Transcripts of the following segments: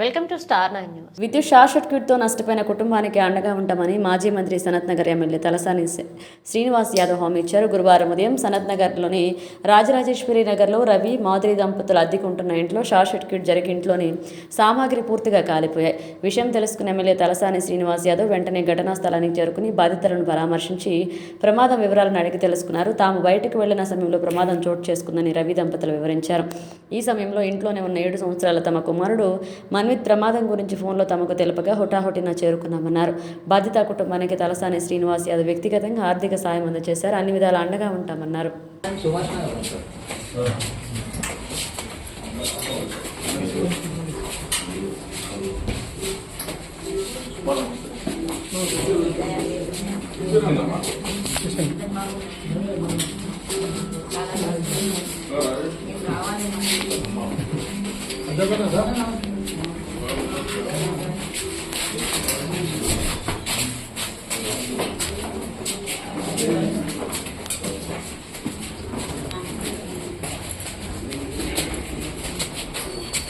Welcome to star nine news విద్యుత్ short సర్క్యూట్తో నష్టపోయిన కుటుంబానికి అండగా ఉంటామని మాజీ మంత్రి సనత్ నగర్ ఎమ్మెల్యే తలసాని శ్రీనివాస్ యాదవ్ హామీ ఇచ్చారు. గురువారం ఉదయం సనత్ నగర్లోని రాజరాజేశ్వరి నగర్లో రవి మాధురి దంపతులు అద్దెకుంటున్న ఇంట్లో షార్ట్ సర్క్యూట్ జరిగి ఇంట్లోని సామాగ్రి పూర్తిగా కాలిపోయాయి. విషయం తెలుసుకున్న ఎమ్మెల్యే తలసాని శ్రీనివాస్ యాదవ్ వెంటనే ఘటనా స్థలానికి చేరుకుని బాధితులను పరామర్శించి ప్రమాదం వివరాలను అడిగి తెలుసుకున్నారు. తాము బయటకు వెళ్ళిన సమయంలో ప్రమాదం చోటు చేసుకుందని రవి దంపతులు వివరించారు. ఈ సమయంలో ఇంట్లోనే ఉన్న ఏడు సంవత్సరాల తమ కుమారుడు మన్విత్ ప్రమాదం గురించి ఫోన్లో తమకు తెలుపగా హుటాహుటిన చేరుకున్నామన్నారు. బాధిత కుటుంబానికి తలసాని శ్రీనివాస్ యాదవ్ వ్యక్తిగతంగా ఆర్థిక సాయం అందజేశారు. అన్ని విధాల అండగా ఉంటామన్నారు.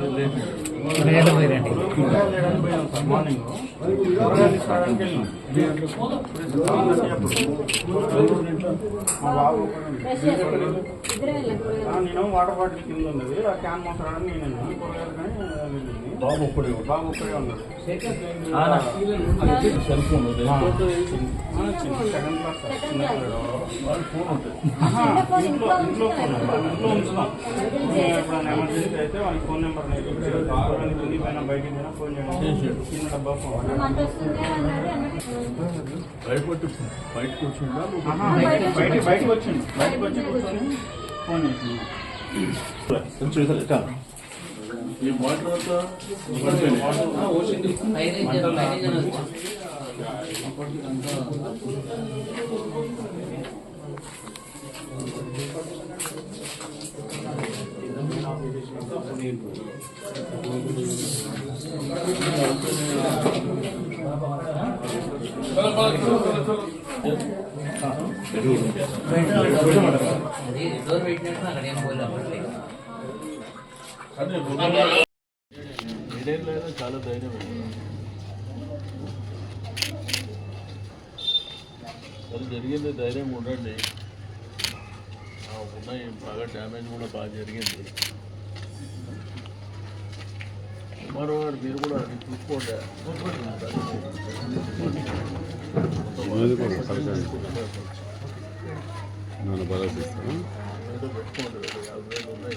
పోయిరండి నేను వాటర్ బాటిల్ కింద ఉన్నది ఆ క్యాన్ మోసరాడని నేను వెళ్ళాను. కూరగాయలు కానీ వెళ్ళింది బాబు ఒక్కడే బాబు ఒక్కడే ఉన్నాడు సెల్ ఫోన్ సెకండ్ క్లాస్ పిల్లడు. ఆహా, ఇంట్లో ఇంట్లో ఫోన్ ఇంట్లో ఉంచుదాం వాళ్ళకి ఫోన్ నెంబర్ కింది పైన బయటికి ఫోన్ చేయడం చిన్న డబ్బా ఫోన్. బయటకు వచ్చిందా బయట బయటకు వచ్చింది బయటకు వచ్చి కూర్చొని ఫోన్ చేసింది ఈ వాటర్ చాలా ధైర్యం అది జరిగింది ధైర్యం ఉండండి ఆ, ఉన్నాయి బాగా డ్యామేజ్ కూడా బాగా జరిగింది మరో వాడు మీరు కూడా చూసుకోండి. వేలు ఉన్నాయి.